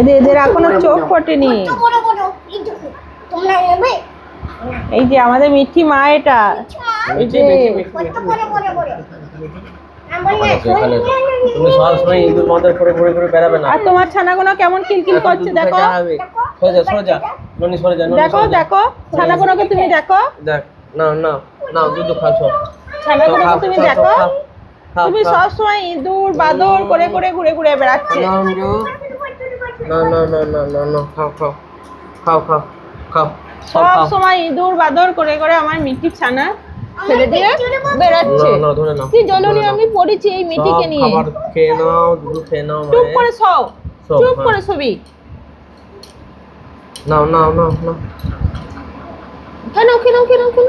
এদের এদের এখনও চোখ ফোটেনি। এই যে আমাদের মিঠি মা এটা। এই যে সবসময় আর তোমার কেমন কিলকিল করছে দেখো। ননি সরে যা দেখো। দেখো। ছানাগুলোকে তুমি দেখো। দেখ না না না দুধ খাও সব। ছানাগুলোকে তুমি দেখো। তুমি সব সব ইঁদুর বাদর করে করে ঘুরে ঘুরে বেড়াচ্ছে। না না না না না না খাও খাও খাও খাও খাও সব সময় ইঁদুর বাদর করে করে আমার মিঠি ছানা ছেড়ে দিয়ে বেড়াচ্ছে। না না ধরে নাও কি জলনি আমি পড়েছি এই সব নিয়ে। খাবার খেয়ে নাও দুধ খেয়ে নাও চুপ করে সব সব, চুপ হ্যাঁ। করে ছবি নাও নাও নাও নাও। কেন কেন কেন কেন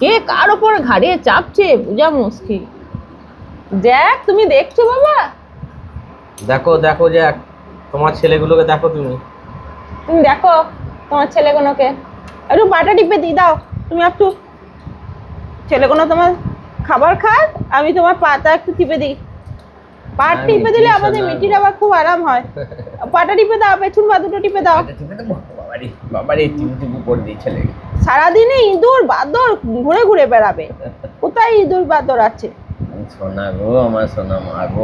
কে কার ওপর ঘাড়ে চাপছে? বোঝা মুশকিল। দেখ তুমি দেখছ বাবা? দেখো দেখো যে তোমার ছেলেগুলোকে দেখো তুমি। তুমি দেখো তোমার ছেলেগুলোকে। একটু পাটা টিপে দিয়ে দাও। তুমি একটু ছেলেগুলো তোমার খাবার খাক আমি তোমার পাটা একটু টিপে দিই। পাট হ্যাঁ, টিপে দিলে আমাদের মিটির আবার খুব আরাম হয়। পাটা টিপে দাও পেছন পা দুটো টিপে দাও। সারাদিনে ইঁদুর বাদর ঘুরে ঘুরে বেড়াবে। কোথায় ইঁদুর বাদর আছে? সোনা গো আমার সোনা মা গো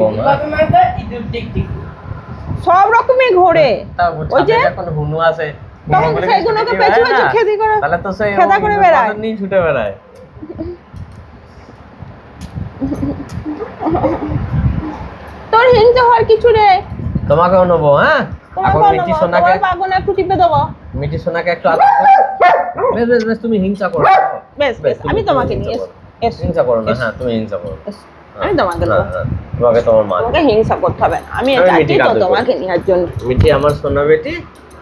সব রকমের ঘোরে। ওই যে যখন হুনু আসে। তখন হুনু বলে কি সেইগুলোকে ছুটে পেছু পেছু খেদি করে তাহলে তো সেই খেদা করে বেড়ায়। নিয়ে ছুটে বেড়ায়। তোর হিংসে হওয়ার কিছু নেই। তোমাকেও নেব হ্যাঁ? এখন তোমার সোনাকে বাগনে একটু টিপে দেবো। মিঠি সোনাকে একটু আদর বেশ বেশ বেশ তুমি হিংসা করো। বেশ বেশ আমি তোমাকে নিয়ে হিংসা করো না হ্যাঁ তুমি হিংসা করো। এসো। আমি তোমাকে হ্যাঁ, হ্যাঁ, তোমাকে তোমার মা তোমাকে হিংসা করতে হবে আমি এটা তো তোমাকে নেওয়ার জন্য। মিঠি আমার সোনা বেটি।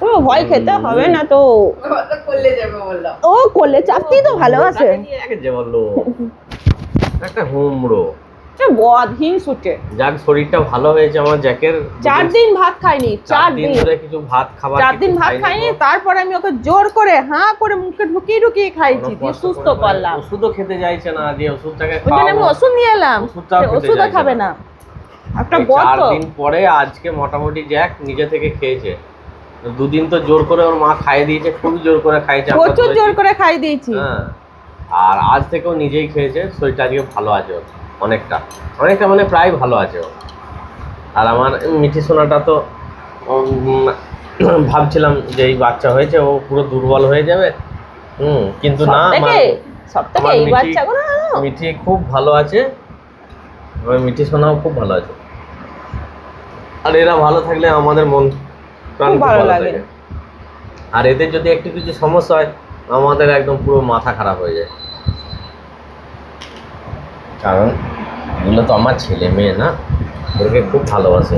তো ভয় খেতে হবে না তো। ও করলে চাপতেই তো ভালোবাসে। বলল। একটা হুমড়ো। বদ হিংসুটে। যাক শরীরটা ভালো হয়েছে আমার জ্যাকের। চার দিন ভাত খাইনি চার দিন ধরে কিছু ভাত খাবার চার দিন ভাত খাইনি। তারপরে আমি ওকে জোর করে হাঁ করে মুখে ঢুকিয়ে ঢুকিয়ে খাইছি দিয়ে সুস্থ করলাম। ওষুধও খেতে চাইছে না যে ওষুধটাকে জন্য আমি ওষুধ নিয়ে এলাম ওষুধও খাবে না। একটা বদ চার দিন পরে আজকে মোটামুটি জ্যাক নিজে থেকে খেয়েছে। দুদিন তো জোর করে ওর মা খাইয়ে দিয়েছে খুব জোর করে খাইয়েছে প্রচুর জোর করে খাই দিয়েছি। হ্যাঁ। আর আজ থেকেও নিজেই খেয়েছে শরীরটা আজকে ভালো আছে ওর। অনেকটা। অনেকটা মানে প্রায় ভালো আছে ও। আর আমার মিঠি সোনাটা তো ভাবছিলাম যে এই বাচ্চা হয়েছে ও পুরো দুর্বল হয়ে যাবে। হুম কিন্তু না আমার মিঠি- খুব ভালো আছে। আমার মিঠি সোনাও খুব ভালো আছে। আর এরা ভালো থাকলে আমাদের মন প্রাণ ভালো লাগে। আর এদের যদি একটু কিছু সমস্যা হয় আমাদের একদম পুরো মাথা খারাপ হয়ে যায়। কারণ এগুলো তো আমার ছেলে মেয়ে না ওদেরকে খুব ভালোবাসে